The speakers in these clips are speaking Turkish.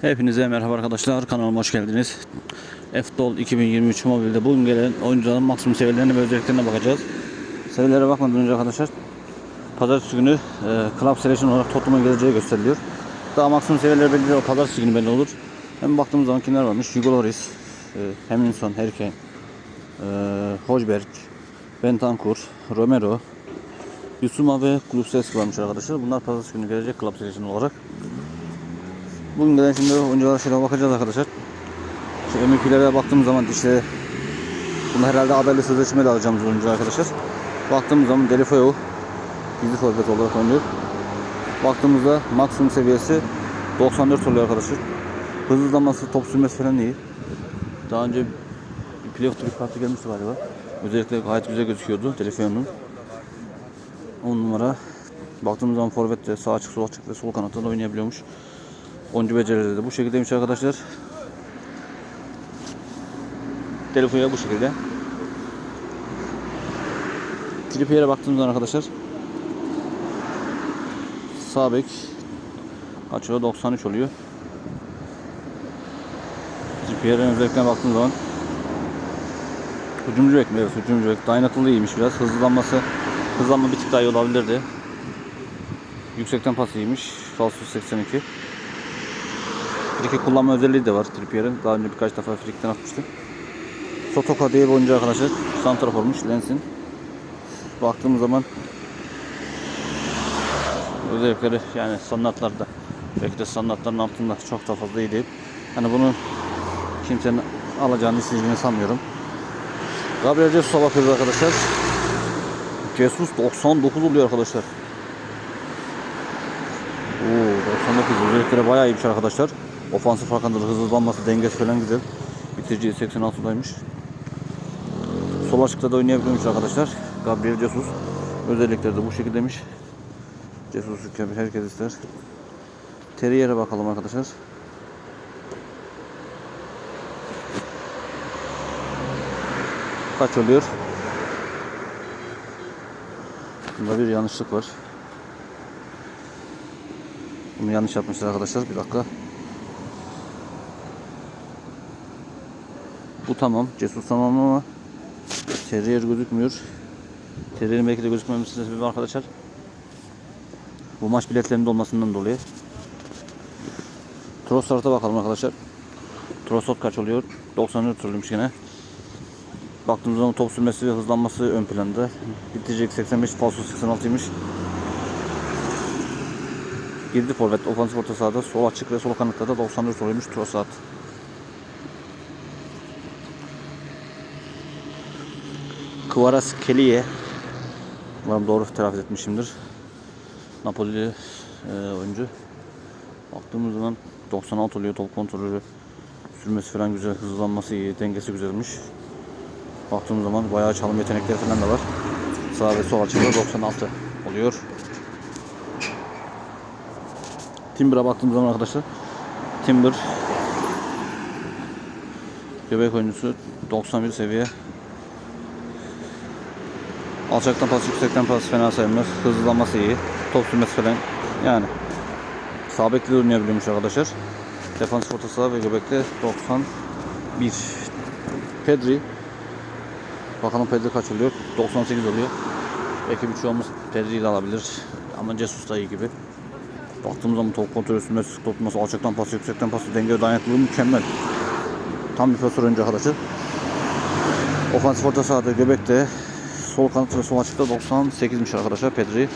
Hepinize merhaba arkadaşlar. Kanalıma hoş geldiniz. F-Dol 2023 mobilde bugün gelen oyuncuların maksimum seviyelerine ve özelliklerine bakacağız. Seviyelere bakmadan önce arkadaşlar Pazartesi günü e, Club Selection olarak Tottenham'a geleceği gösteriliyor. Daha maksimum seviyeler belli o Pazartesi günü belli olur. Hem baktığımız zaman kimler varmış? Hugo Lloris, e, Heminson, Kane, e, Hojberg, Bentancur, Romero, Yusuma ve Kulusevski varmış arkadaşlar. Bunlar Pazartesi günü gelecek Club Selection olarak. Bugün gelen şimdi oyunculara şöyle bakacağız arkadaşlar. Şu MVP'lere baktığımız zaman işte bunlar herhalde adaylı sözleşmeyle alacağımız oyuncu arkadaşlar. Baktığımız zaman Delifoyo gizli forvet olarak oynuyor. Baktığımızda maksimum seviyesi 94 oluyor arkadaşlar. Hızlanması, top sürmesi falan iyi. Daha önce bir playoff bir kartı gelmişti galiba. Özellikle gayet güzel gözüküyordu Delifoyo'nun. 10 numara. Baktığımız zaman forvette sağ açık, sol açık ve sol kanatta da oynayabiliyormuş. Oyuncu becerileri de bu şekildeymiş arkadaşlar. Telefona bu şekilde. Trippier'e baktığımız zaman arkadaşlar sağ bek açıyor 93 oluyor. Trippier'in özelliklerine baktığımız zaman hücumcu bek mi? Evet hücumcu bek. Dayanıklılığı iyiymiş biraz. Hızlanması hızlanma bir tık daha iyi olabilirdi. Yüksekten pas iyiymiş. Falso 82. Friki kullanma özelliği de var Trippier'in. Daha önce birkaç defa frikten atmıştı. Sotoka diye bir oyuncu arkadaşlar. Santraformuş Lens'in. Baktığımız zaman özellikleri yani standartlarda belki de standartların altında çok da fazla iyi değil. Hani bunu kimsenin alacağını isteyeceğini sanmıyorum. Gabriel Jesus'a bakıyoruz arkadaşlar. Jesus 99 oluyor arkadaşlar. Oo, 99 özellikleri bayağı iyiymiş arkadaşlar. Ofansif farkındalığı, hızlanması, dengesi falan güzel. Bitiriciyi 86'daymış. Sol açıkta da oynayabiliyormuş arkadaşlar. Gabriel Jesus. Özellikleri de bu şekildeymiş. Jesus mükemmel herkes ister. Terrier'e bakalım arkadaşlar. Kaç oluyor? Bunda bir yanlışlık var. Bunu yanlış yapmışlar arkadaşlar. Bir dakika. Bu tamam. Cesur tamam ama Terrier gözükmüyor. Terrier'in belki de gözükmemesinin sebebi arkadaşlar. Bu maç biletlerinde olmasından dolayı. Trossard'a bakalım arkadaşlar. Trossard kaç oluyor? 94 turluymuş yine. Baktığımız zaman top sürmesi ve hızlanması ön planda. Bitecek 85, falso 86'ymış. Girdi forvet, ofansif orta sahada, sol açık ve sol kanatta da 94 oluyormuş Trossard. Kvaratskhelia Umarım doğru telaffuz etmişimdir. Napoli e, oyuncu. Baktığımız zaman 96 oluyor top kontrolü. Sürmesi falan güzel, hızlanması iyi, dengesi güzelmiş. Baktığımız zaman bayağı çalım yetenekleri falan da var. Sağ ve sol açıda 96 oluyor. Timber'a baktığımız zaman arkadaşlar Timber göbek oyuncusu 91 seviye Alçaktan pas, yüksekten pas fena sayılmaz. Hızlanması iyi. Top sürmesi falan. Yani sağ oynayabiliyormuş arkadaşlar. Defans orta saha ve göbekte 91. Pedri. Bakalım Pedri kaç oluyor? 98 oluyor. Belki bir çoğumuz Pedri'yi de alabilir. Ama Jesus da iyi gibi. Baktığımız zaman top kontrolü sürmesi, sık tutması, alçaktan pas, yüksekten pas, denge dayanıklılığı mükemmel. Tam bir pasör oyuncu arkadaşlar. Ofansif orta sahada göbekte Sol kanat ve sol açıkta 98'miş arkadaşlar Pedri.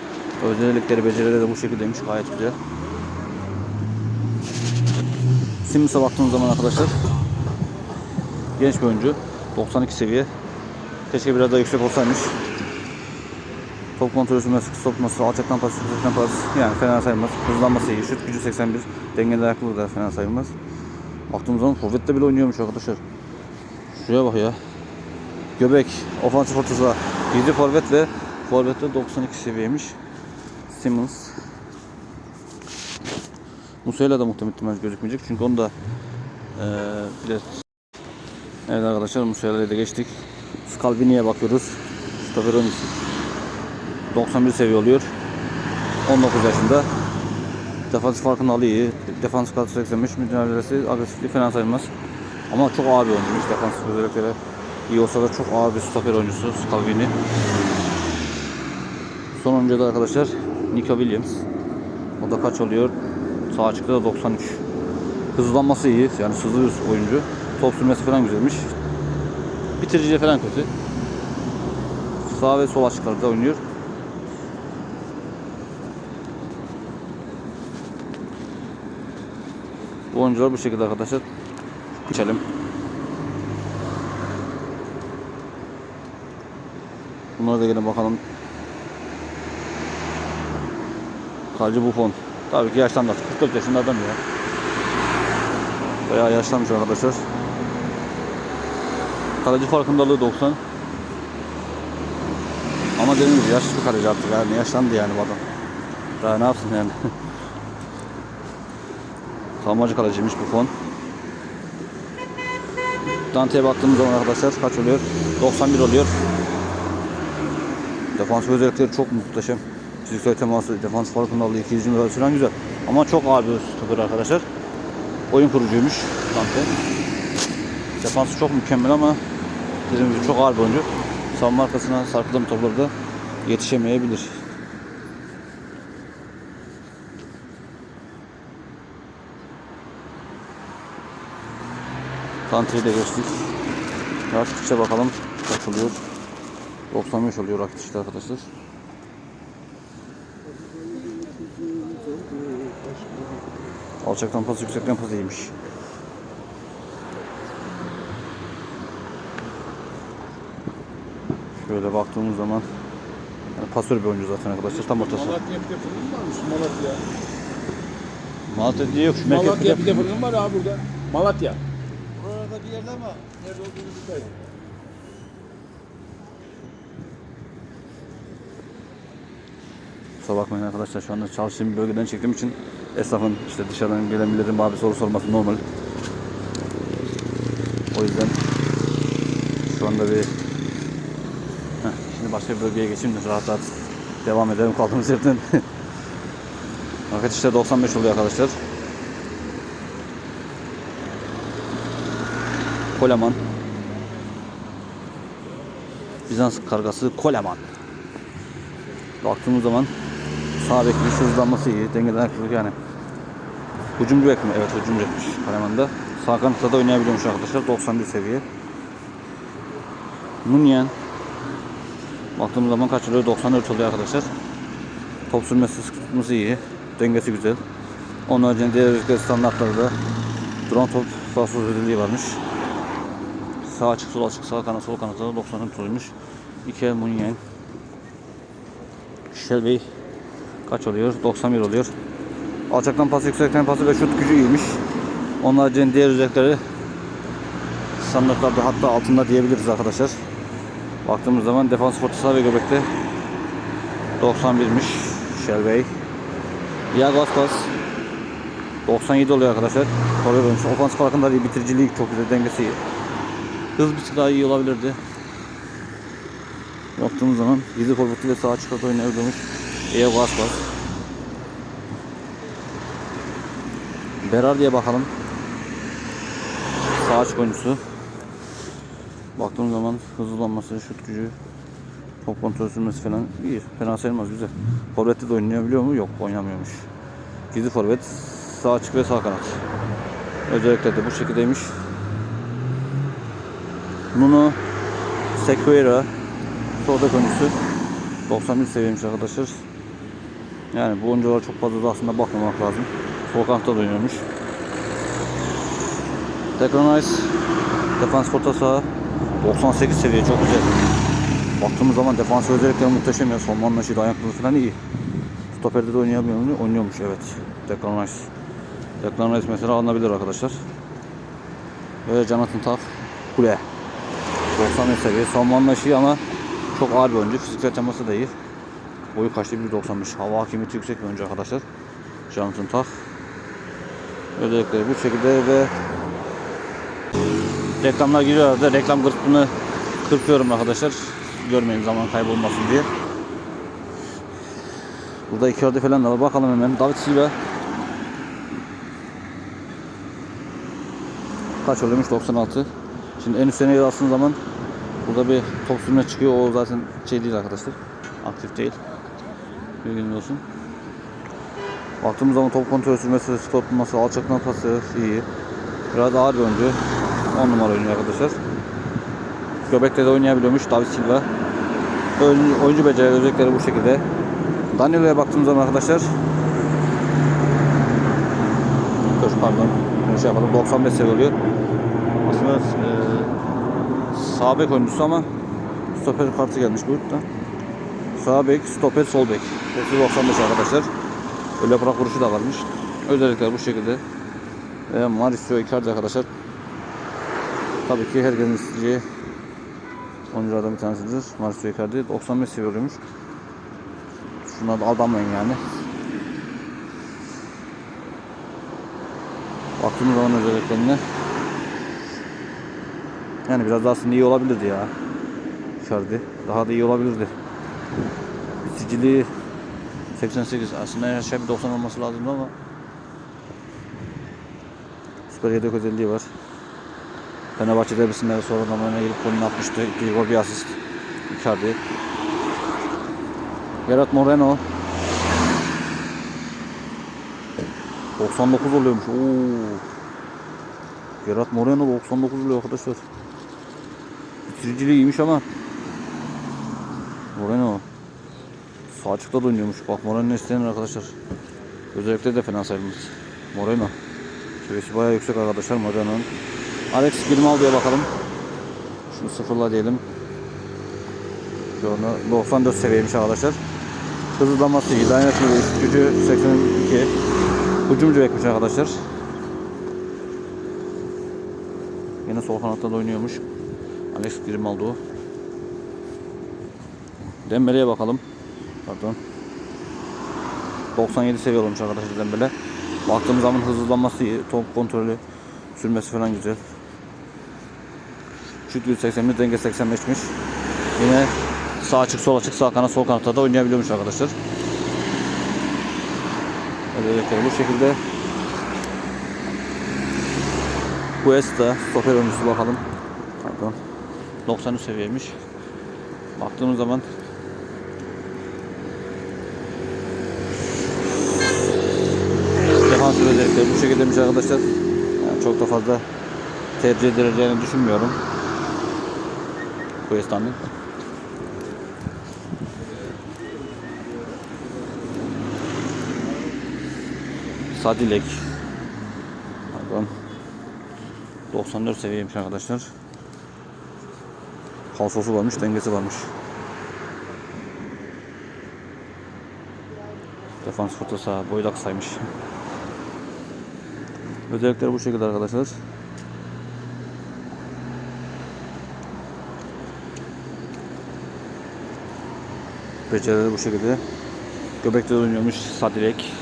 Özellikleri, becerileri de bu şekildeymiş. Gayet güzel. Simmis'e baktığınız zaman arkadaşlar genç bir oyuncu. 92 seviye. Keşke biraz daha yüksek olsaymış. Top kontrolü mesafesi sokması, alçaktan pas, yüksekten pas yani fena sayılmaz. Hızlanması iyi, şut gücü 81, dengeli ayaklılığı da fena sayılmaz. Baktığımız zaman forvette bile oynuyormuş arkadaşlar. Şuraya bak ya. Göbek, ofansif ortası 7 forvet ve forvette 92 seviyeymiş. Simmons. Musayla da muhtemel muhtemelen gözükmeyecek çünkü onu da e, biraz Evet arkadaşlar Musayla da geçtik. Scalvini'ye bakıyoruz. Stoper 12. 91 seviye oluyor. 19 yaşında. Defans farkını alıyor. Defans kartı 85 mücadelesi agresifliği fena sayılmaz. Ama çok ağır bir oyuncuymuş defans özellikleri iyi olsa da çok ağır bir stoper oyuncusu Scalvini. Son oyuncu da arkadaşlar Nico Williams. O da kaç oluyor? Sağ açıkta da 93. Hızlanması iyi. Yani hızlı bir oyuncu. Top sürmesi falan güzelmiş. Bitiriciye falan kötü. Sağ ve sol açıklarda oynuyor. Bu oyuncular bu şekilde arkadaşlar. Geçelim. Bunlara da gelin bakalım. Kaleci Buffon. Tabii ki yaşlandı artık. 44 yaşında adam ya. Bayağı yaşlanmış arkadaşlar. Kaleci farkındalığı 90. Ama dediğim gibi yaşlı bir kaleci artık yani yaşlandı yani bu adam. Daha ne yapsın yani. Savunmacı kaleciymiş Buffon. Dante'ye baktığımız zaman arkadaşlar kaç oluyor? 91 oluyor. Defans özellikleri çok muhteşem. Fiziksel teması, defans farkındalığı, müdahalesi falan güzel. Ama çok ağır bir stoper arkadaşlar. Oyun kurucuymuş Dante. Defansı çok mükemmel ama dediğim gibi çok ağır bir oyuncu. Savunma arkasına sarkılan toplarda yetişemeyebilir. Dante'yi de geçtik. Rakitiş'e bakalım kaç oluyor. 95 oluyor Rakitiş'te arkadaşlar. Alçaktan pas yüksekten pas iyiymiş. Şöyle baktığımız zaman yani pasör bir oyuncu zaten arkadaşlar tam ortası. Malatya bir de fırın varmış Malatya. Malatya diye yok şu. Malatya bir de fırın var abi burada. Malatya. Buralarda bir yerde ama nerede olduğunu bilmiyorum. Kusura bakmayın arkadaşlar şu anda çalıştığım bölgeden çektiğim için esnafın işte dışarıdan gelen milletin bana bir soru sorması normal. O yüzden şu anda bir Heh, şimdi başka bir bölgeye geçeyim de rahat rahat devam edelim kaldığımız yerden. Arkadaşlar 95 oluyor arkadaşlar. Koleman. Bizans kargası Koleman. Baktığımız zaman sağ bekmiş hızlanması iyi. Dengeden ayaklık yani. Hücumcu bek mi? Evet hücumcu bekmiş Kaleman'da. Sağ kanatta da oynayabiliyormuş arkadaşlar. 91 seviye. Munyen. Baktığımız zaman kaç oluyor? 94 oluyor arkadaşlar. Top sürmesi sıkıntısı iyi. Dengesi güzel. Onun haricinde diğer ülke standartları da duran top sol özelliği varmış. Sağ açık sol açık sağ kanat sol kanatta da 94 oluyormuş. İki Munyen. Shelby kaç oluyor? 91 oluyor. Alçaktan pas, yüksekten pası ve şut gücü iyiymiş. Onun haricinde diğer özellikleri standartlarda hatta altında diyebiliriz arkadaşlar. Baktığımız zaman defans fortası ve göbekte 91'miş Shelby. Iago Aspas 97 oluyor arkadaşlar. Koruyor oyuncusu. Ofans farkında değil, bitiriciliği çok güzel, dengesi iyi. Hız bir tık daha iyi olabilirdi. Baktığımız zaman gizli forveti ve sağ açık orta oynayabiliyormuş. Iago Aspas. Berar diye bakalım. Sağ açık oyuncusu. Baktığımız zaman hızlanması, şut gücü, top kontrol sürmesi falan iyi. Fena sayılmaz güzel. Forvet'te de oynayabiliyor mu? Yok oynamıyormuş. Gizli forvet, sağ açık ve sağ kanat. Özellikle de bu şekildeymiş. Nuno Sequeira sol bek oyuncusu 91 seviyeymiş arkadaşlar. Yani bu oyunculara çok fazla da aslında bakmamak lazım. Sol kanatta da oynuyormuş. Declan Rice defans forta saha 98 seviye çok güzel. Baktığımız zaman defans özellikleri muhteşem ya. Son anlaşıyla ayakları falan iyi. Stoperde de oynayamıyor mu? Oynuyormuş evet. Declan Rice. Declan Rice mesela alınabilir arkadaşlar. Ve Jonathan Taf kule. 90 seviye. Son anlaşıyor ama çok ağır bir oyuncu. Fiziksel teması da iyi. Boyu kaçtı 1.95. Hava hakimiyeti yüksek bir önce arkadaşlar. Jonathan Tak. Özellikle bu şekilde ve reklamlar giriyor arada. Reklam kırpını kırpıyorum arkadaşlar. Görmeyin zaman kaybolmasın diye. Burada iki örde falan da var. Bakalım hemen. David Silva. Kaç oluyormuş? 96. Şimdi en üstüne yastığın zaman burada bir top sürme çıkıyor. O zaten şey değil arkadaşlar. Aktif değil. Bilginiz olsun. Baktığımız zaman top kontrolü sürmesi, tutması, alçaktan pası iyi. Biraz ağır bir oyuncu. 10 numara oynuyor arkadaşlar. Göbekte de oynayabiliyormuş David Silva. Oyuncu, oyuncu beceri özellikleri bu şekilde. Danilo'ya baktığımız zaman arkadaşlar Dur pardon. Şey yapalım. 95 seviye oluyor. Aslında e, sağ bek oyuncusu ama stoper kartı gelmiş burada. Sağ bek, stoper, sol bek. Hepsi 95 arkadaşlar. Öyle bırak vuruşu da varmış. Özellikler bu şekilde. Ve Mauricio Icardi arkadaşlar. Tabii ki herkesin isteyeceği oyunculardan bir tanesidir. Mauricio Icardi 95 seviyormuş. Şuna da aldanmayın yani. Baktığımız zaman özelliklerine yani biraz daha aslında iyi olabilirdi ya. Icardi. Daha da iyi olabilirdi. Biticiliği 88 aslında her şey bir 90 olması lazımdı ama Süper yedek özelliği var. Fenerbahçe derbisinde sonradan oyuna girip golünü atmıştı. İki gol bir asist. Icardi. Gerard Moreno. 99 oluyormuş. Oo. Gerard Moreno 99 oluyor arkadaşlar. Bitiriciliği iyiymiş ama. Moreno. Sağ açıkta da oynuyormuş. Bak Moreno istenir arkadaşlar. Özellikle de fena sayılmaz. Moreno. Seviyesi bayağı yüksek arkadaşlar Moreno'nun. Alex Grimaldo'ya bakalım. Şunu sıfırla diyelim. Şunu 94 seviyeymiş arkadaşlar. Hızlanması iyi. Dayanıklı gücü 82. Hücumcu bekmiş arkadaşlar. Yine sol kanatta da oynuyormuş. Alex Grimaldo. Dembele'ye bakalım. Pardon. 97 seviye olmuş arkadaşlar Dembele. Baktığımız zaman hızlanması iyi. Top kontrolü, sürmesi falan güzel. Şut 181, denge 85'miş. Yine sağ açık, sol açık, sağ kanat, sol kanatta da oynayabiliyormuş arkadaşlar. Özellikle bu şekilde. Cuesta, stoper oyuncusu bakalım. Pardon. 93 seviyeymiş. Baktığımız zaman özellikleri bu şekildeymiş arkadaşlar. Yani çok da fazla tercih edileceğini düşünmüyorum. Cuesta'nın. Sadilek. Pardon. 94 seviyeymiş arkadaşlar. Falsosu varmış, dengesi varmış. Defans fırta sağ, boydak saymış. Özellikleri bu şekilde arkadaşlar. Becerileri bu şekilde. Göbekte oynuyormuş Sadilek.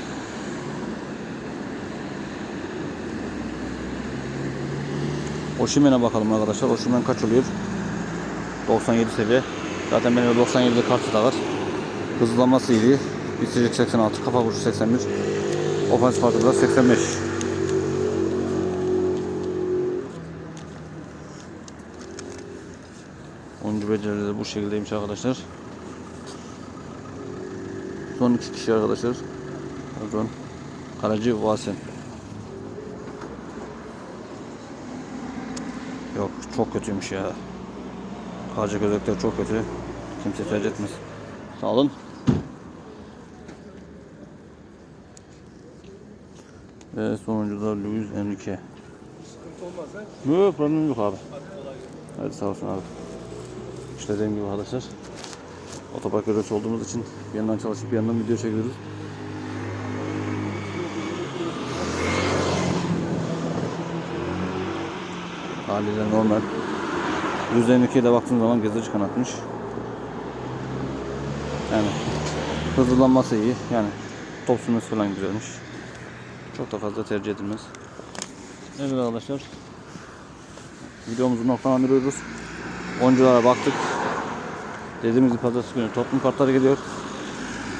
Oşimen'e bakalım arkadaşlar. Oşimen kaç oluyor? 97 seviye. Zaten benim 97'de kartı da var. Hızlanması iyi. Bitiricilik 86, kafa vuruşu 81. Ofans farkı da 85. Oyuncu becerileri bu şekildeymiş arkadaşlar. Son iki kişi arkadaşlar. Pardon. Karacı Vasen. Yok çok kötüymüş ya. Karacı gözlükler çok kötü. Kimse tercih etmez. Sağ olun. Ve sonuncu da Luis Enrique. Sıkıntı olmaz ha. Yok problem yok abi. Hadi. Hadi sağ olsun abi. İşte dediğim gibi arkadaşlar. Otopark görevlisi olduğumuz için bir yandan çalışıp bir yandan video çekiyoruz. Haliyle normal. %52'ye de baktığım zaman gezici kanatmış. Yani hızlanması iyi. Yani top sürmesi falan güzelmiş. Çok da fazla tercih edilmez. Evet arkadaşlar. Videomuzu noktalandırıyoruz. Oyunculara baktık. Dediğimiz pazartesi günü toplum kartları geliyor.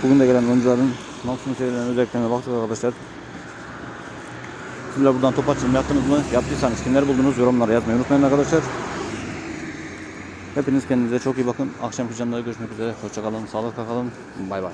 Bugün de gelen oyuncuların maksimum seviyelerine özelliklerine baktık arkadaşlar. Sizler buradan top açılımı yaptınız mı? Yaptıysanız kimler buldunuz? Yorumlara yazmayı unutmayın arkadaşlar. Hepiniz kendinize çok iyi bakın. Akşamki canlıda görüşmek üzere. Hoşçakalın, sağlıkla kalın. Bay bay.